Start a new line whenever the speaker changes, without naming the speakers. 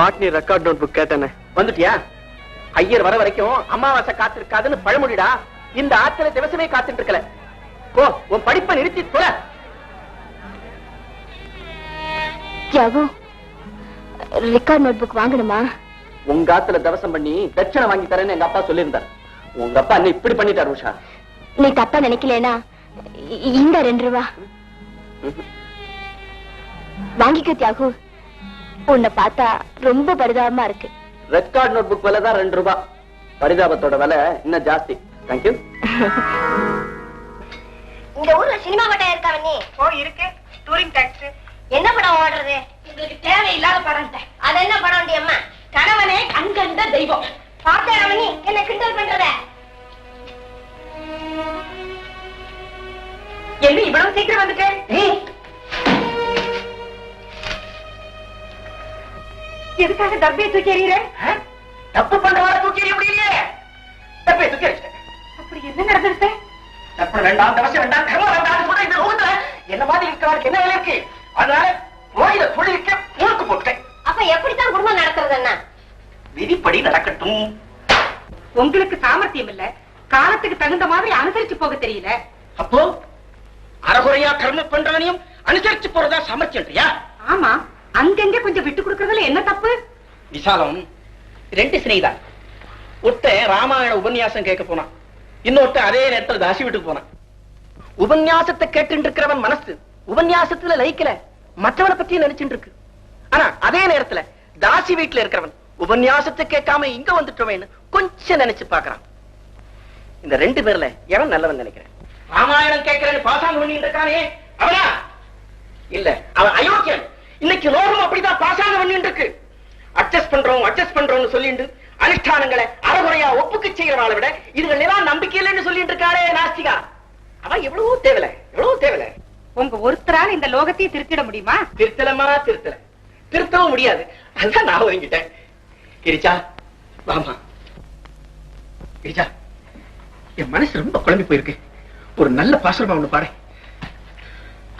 Botany record note book கேட்டேனே.
வந்துட்டியா? ஐயர் வர வரைக்கும் அமாவாசை காத்திருக்காதுன்னு பழமொழிடா. இந்த ஆத்துல திவசமே காத்துட்டு இருக்கல போ உன் படிப்பை நிறுத்தி தொல.
ரெக்கார்ட் நோட் புக் வாங்கணுமா?
உங்க ஆத்துல தவசம் பண்ணி தட்சணை வாங்கி தரேன்னு எங்க அப்பா சொல்லியிருந்தார். உங்க அப்பா என்ன இப்படி பண்ணிட்டார் உஷா.
நீ தப்பா நினைக்கலனா இந்த ரெண்டு ரூபா. வாங்கிக்கோ தியாகு. உன்னை பார்த்தா ரொம்ப பரிதாபமா இருக்கு.
ரெக்கார்ட் நோட் புக் விலை தான் ரெண்டு ரூபாய் பரிதாபத்தோட விலை இன்னும் ஜாஸ்தி. தேங்க்யூ
இந்த ஊர்ல சினிமா படம் இருக்கா நீ
ஓ இருக்கு. டூரிங் டாக்ஸ்
என்ன படம் ஓடுறது?
உங்களுக்கு தேவையில்லாத படம்
அது என்ன படம் அம்மா?
கணவனே கண்கண்ட தெய்வம்.
பார்த்தேன் ரமணி என்ன கிண்டல் பண்றத?
என்ன இவ்வளவு சீக்கிரம் வந்துட்டேன் எதுக்காக டப்பியை தூக்கி எறிகிற
தப்பு பண்றவரை தூக்கி எறிய முடியலையே. தப்பே தூக்கி எறிச்சிட்டேன்.
அப்படி என்ன நடந்துருச்சு
தப்பு வேண்டாம் தவசம் வேண்டாம் கர்மம் வேண்டாம் சொல்ற இந்த லோகத்துல என்ன மாதிரி இருக்கிறவருக்கு என்ன வேலை இருக்கு? அதனால கோயில தொழிலுக்கு முழுக்கு போட்டேன்
அப்ப எப்படித்தான் குடும்பம் நடத்துறது அண்ணா
விதிப்படி நடக்கட்டும்.
உங்களுக்கு சாமர்த்தியம் இல்ல. காலத்துக்கு தகுந்த மாதிரி அனுசரிச்சு போக தெரியல.
அப்போ அறகுறையா கர்மம் பண்றவனையும் அனுசரிச்சு போறதா சமர்த்தியா
ஆமா. அங்கங்க கொஞ்சம் விட்டு கொடுக்கறதுல என்ன தப்பு?
விசாலம் ரெண்டு சினைதான் ஒருத்தன் ராமாயண உபன்யாசம் கேட்க போனான். இன்னொருத்தன் அதே நேரத்துல தாசி வீட்டுக்கு போனான். உபன்யாசத்தை கேட்டு இருக்கிறவன் மனசு உபன்யாசத்துல லயிக்கல. மற்றவனை பத்தி நினைச்சுட்டு இருக்கு ஆனா அதே நேரத்துல தாசி வீட்டுல இருக்கிறவன் உபன்யாசத்தை கேட்காம இங்க வந்துட்டோமேன்னு கொஞ்சம் நினைச்சு பாக்குறான் இந்த ரெண்டு பேர்ல எவன் நல்லவன் நினைக்கிறேன்? ராமாயணம் கேட்கிறேன்னு பாசாங்க பண்ணிட்டு இருக்கானே அவனா? இல்ல அவன் அயோக்கியன். இன்னைக்கு லோகம் அப்படிதான் பாசாங்க பண்ணிட்டு இருக்கு அட்ஜஸ்ட் பண்றோம் அட்ஜஸ்ட் பண்றோம்னு சொல்லிட்டு அனுஷ்டானங்களை அறகுறையா ஒப்புக்கு செய்யறவாளை விட இதுகள் எல்லாம் நம்பிக்கை இல்லைன்னு சொல்லிட்டு இருக்காளே நாஸ்திகா. அவன் எவ்வளவோ தேவல எவ்வளவு தேவல.
உங்க ஒருத்தரால இந்த லோகத்தையே திருத்திட முடியுமா?
திருத்தலமா திருத்தல. திருத்தவும் முடியாது. அதான் நான் ஒதுங்கிட்டேன் கிரிச்சா வாமா. கிரிச்சா என் மனசு ரொம்ப குழம்பி போயிருக்கு. ஒரு நல்ல பாசுரமா ஒண்ணு பாரு